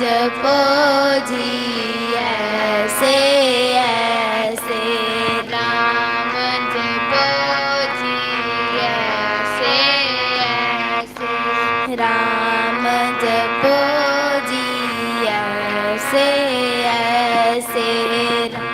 जपो जी ऐसे ऐसे राम जपो जी ऐसे ऐसे राम जपो जी ऐसे ऐसे राम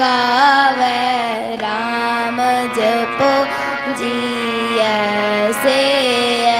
गावे राम जप जिया से